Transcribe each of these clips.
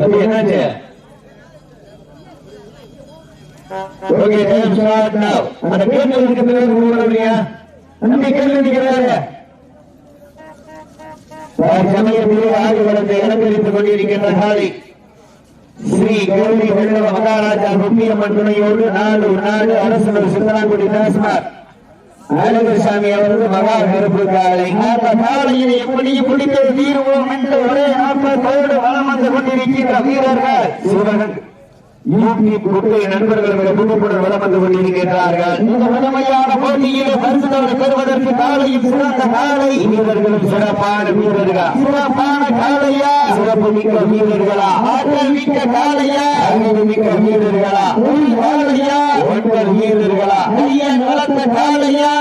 தம்பி என்னாச்சு? Okay time start நவ அந்த கேள்வி இருக்கிறது ஊரறியா தம்பி கேள்வி நிக்கிறாரு சமயத்தில் ஆடி வளர்ந்து இலங்கரித்துக் கொண்டிருக்கின்ற காலை ஸ்ரீ கௌரி வெள்ளவ மகாராஜா முக்கியம்மன் துணையோடு நாடு நாடு அரசனர் சித்தனாங்குடி தாஸ்மார் அழகர்சாமி அவர்கள் மகா கருப்பு காலை அந்த காலையில் எப்படி பிடித்து தீர்வோம் என்று ஒரே ஆத்மத்தோடு வளம் வந்து கொண்டிருக்கின்ற வீரர்கள். சிவகன் யூபி குட்டை நண்பர்கள் மிக துணிப்புடன் வளம் வந்து கொண்டிருக்கின்றார்கள். இந்த வலிமையான போட்டியிலே பரிசுகளை பெறுவதற்கு காலையும் சிறந்த காலை. வீரர்களும் சிறப்பான வீரர்களா? சிறப்பான காலையா? சிறப்பு மிக்க வீரர்களா? ஆற்றல் மிக்க காலையா? அறிவு மிக்க வீரர்களா? ஒரு காலையா? ஒன்பது வீரர்களா? ஐயன் வளர்த்த காலையா?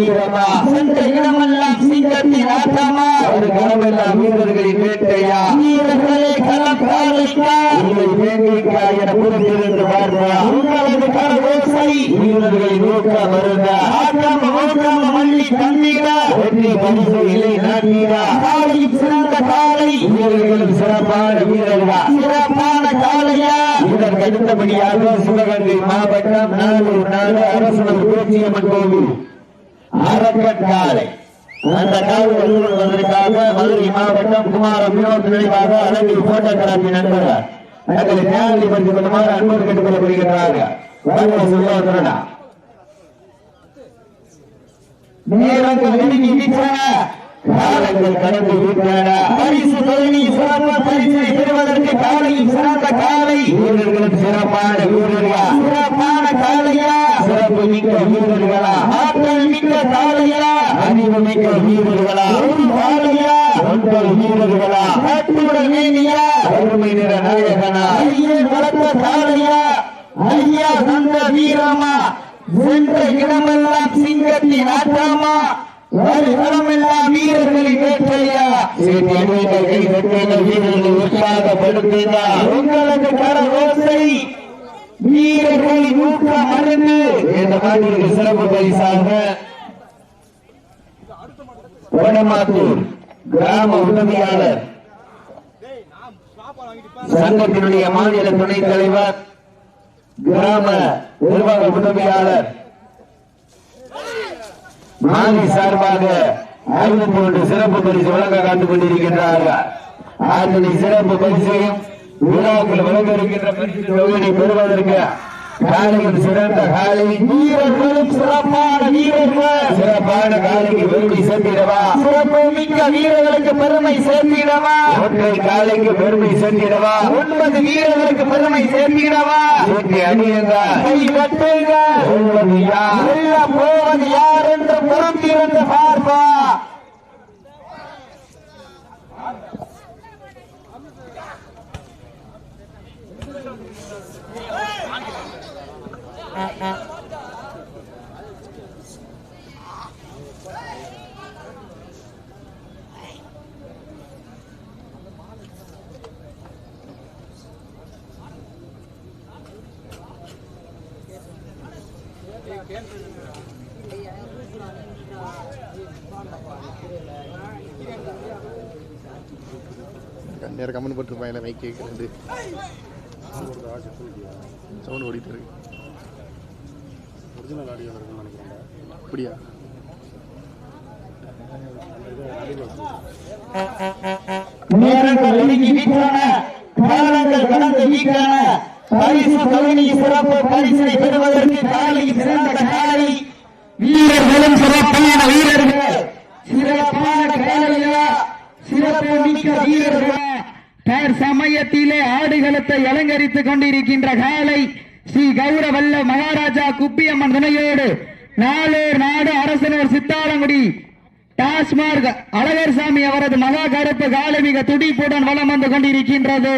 வீரமா சென்ற இடமெல்லாம் சிங்கத்தின் ஆட்டமா ஒரு களமெல்லாம் வீரர்களின் வேட்டையா வீரர்களே களம் காலைக்கா இல்லை வேங்கைக்கா என புறத்திலிருந்து பார்ப்பா உங்களது கரவோசை வீரர்களின் நோக்கம் வருங்க ஆட்டம் ஓட்டம் மல்லி தண்ணீரா? வெற்றி பரிசு இலை நாட்டீரா? காலையும் சிறந்த காலை. வீரர்களும் சிறப்பான வீரர்களா? சிறப்பான காலையா? இதற்கு அடுத்தபடியாக சிவகங்கை மாவட்டம் நானூறு நாடு அரசனர் பேச்சியம்மன் கோவில். அறக்கட்டாலை அந்த காவல் வருவதற்காக மதுரை மாவட்டம் குமார வினோத் நினைவாக அழகில் போட்ட கலப்பி நண்பர்கள். தங்களை தேவையை பற்றி கொள்ளுமாறு அன்போடு கேட்டுக் கொள்ளப்படுகிறார்கள் வாழ்க்கை நேரங்கள் நெருங்கி விட்டன காலங்கள் கடந்து விட்டன பரிசு தொழிலை சிறப்பு பரிசை பெறுவதற்கு காலையில் சிறந்த காலை. வீரர்களுக்கு சிறப்பான வீரர்கள் சிறப்பான காலையா சிறப்பு மிக்க வீரர்களா ஆற்றல் மிக்க காலையா அறிவு மிக்க வீரர்களா ஒரு காலையா ஒன்பது வீரர்களா கட்டுடன் மேனியா அருமை நிற நாயகனா வளர்த்த காலையா ஐயா சந்த வீரமா சென்ற இடமெல்லாம் சிங்கத்தின் ஒரு இடமெல்லாம் வீரர்களை உங்களது ஊக்க மருந்து. சிறப்பு பரிசாக வடமாத்தூர் கிராம உதவியாளர் சங்கத்தினுடைய மாநில துணைத் தலைவர் கிராம நிர்வாக உதவியாளர் மாநில சார்பாக ஐம்பத்தி ஒன்று சிறப்பு பரிசு வழங்க காத்துக் கொண்டிருக்கின்றார்கள். அதனை சிறப்பு பரிசையும் விழாக்கள் வழங்க இருக்கின்ற பரிசு தொகையை பெறுவதற்கு காலையில் சிறந்த காலை. வீரர்களும் சிறப்பான வீரர்கள். சிறப்பான காலைக்கு பெருமை சேர்த்திடவா? சிறப்பு மிக்க வீரர்களுக்கு பெருமை சேர்த்திடவா? ஒற்றை காலைக்கு பெருமை சேர்த்திடவா? ஒன்பது வீரர்களுக்கு பெருமை சேர்த்திடவா? சேர்த்தி அணியுங்க கை கட்டுங்க. போவது யார் என்று புறத்திருந்து பார்ப்பா நேரம் கமெண்ட் போட்டிருப்பாங்க இல்லை மைக் கேட்குறது சவுண்ட் ஓடிட்டு இருக்கு. ஒரிஜினல் ஆடியோ இருக்குன்னு நினைக்கிறேன் அப்படியா? நேரங்கள் நெருங்கி விட்டன காலங்கள் கடந்து விட்டன பரிசு தொகுதி சிறப்பு பரிசை பெறுவதற்கு காலையில் சிறந்த காலை. வீரர்களும் சிறப்பான வீரர்கள். சிறப்பான காலையா? சிறப்பு மிக்க வீரர்களா? தர் சமயத்திலே ஆடுகளத்தை அலங்கரித்துக் கொண்டிருக்கின்ற காலை ஸ்ரீ கௌரவல்ல மகாராஜா குப்பியம்மன் துணையோடு நாளூர் நாடு அரசனூர் சித்தாலங்குடி டாஸ்மார்க் அழகர்சாமி அவரது மகா கருப்பு காலை மிக துடிப்புடன் வலம் வந்து கொண்டிருக்கின்றது.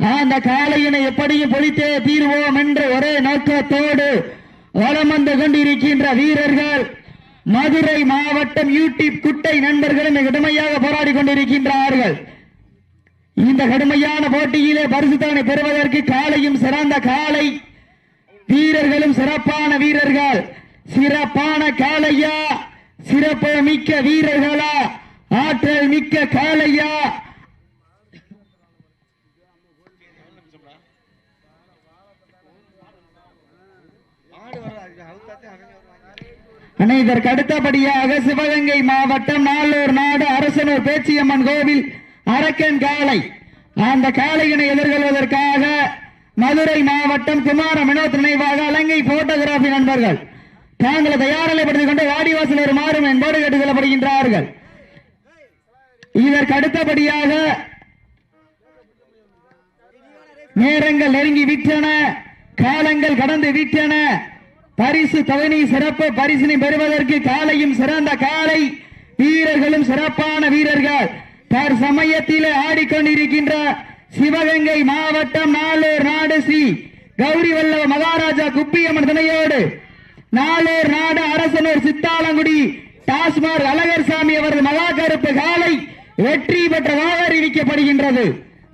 அந்த காளையினை எப்படியும் பொழித்தே தீர்வோம் என்ற ஒரே நோக்கத்தோடு வளம் வந்து கொண்டிருக்கின்ற வீரர்கள் மதுரை மாவட்டம் யூடியூப் குட்டை நண்பர்களும் கடுமையாக போராடி கொண்டிருக்கின்றார்கள். இந்த கடுமையான போட்டியிலே பரிசுத்தானை பெறுவதற்கு காலையும் சிறந்த காலை வீரர்களும் சிறப்பான வீரர்கள். சிறப்பான காளையா? சிறப்பு மிக்க வீரர்களா? ஆற்றல் மிக்க காளையா? இதற்கு அடுத்தபடியாக சிவகங்கை மாவட்டம் நாளூர் நாடு அரசனூர் பேச்சியம்மன் கோவில் அரக்கன் காளை. அந்த காளையினை எதிர்கொள்வதற்காக மதுரை மாவட்டம் குமார வினோத் நினைவாக அலங்கை போட்டோகிராபி நண்பர்கள். தாங்களை தயாரிலைப்படுத்திக் கொண்டு வாடிவாசல் வருமாறும் என்போடு கேட்டுக் கொள்ளப்படுகின்றார்கள் இதற்கு அடுத்தபடியாக நேரங்கள் நெருங்கி விட்டன காலங்கள் கடந்து விட்டன. பரிசு தொகையை சிறப்பு பரிசினை பெறுவதற்கு காலையும் சிறந்த காலை. வீரர்களும் சிறப்பான வீரர்கள். தர் சமயத்திலே ஆடிக்கொண்டிருக்கின்ற சிவகங்கை மாவட்டம் நாளூர் நாடு ஸ்ரீ கௌரி வல்லவ மகாராஜா குப்பியம்மன் துணையோடு நாளூர் நாடு அரசனூர் சித்தாலங்குடி டாஸ்மார் அழகர்சாமி அவரது மகா கருப்பு காலை வெற்றி பெற்றதாக அறிவிக்கப்படுகின்றது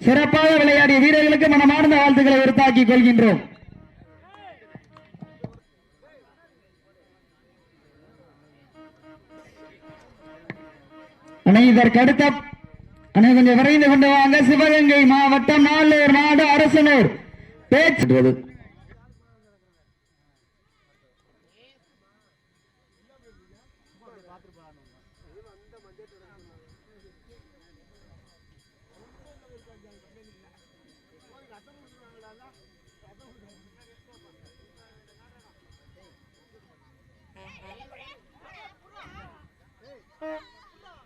சிறப்பாக விளையாடிய வீரர்களுக்கு மனமார்ந்த வாழ்த்துக்களை உறுத்தாக்கிக் கொள்கின்றோம். அணை இதற்கடுத்த அணை கொஞ்சம் விரைந்து கொண்டு வாங்க சிவகங்கை மாவட்டம் நாலூர் நாடு அரசனூர் பேச்சு Thank.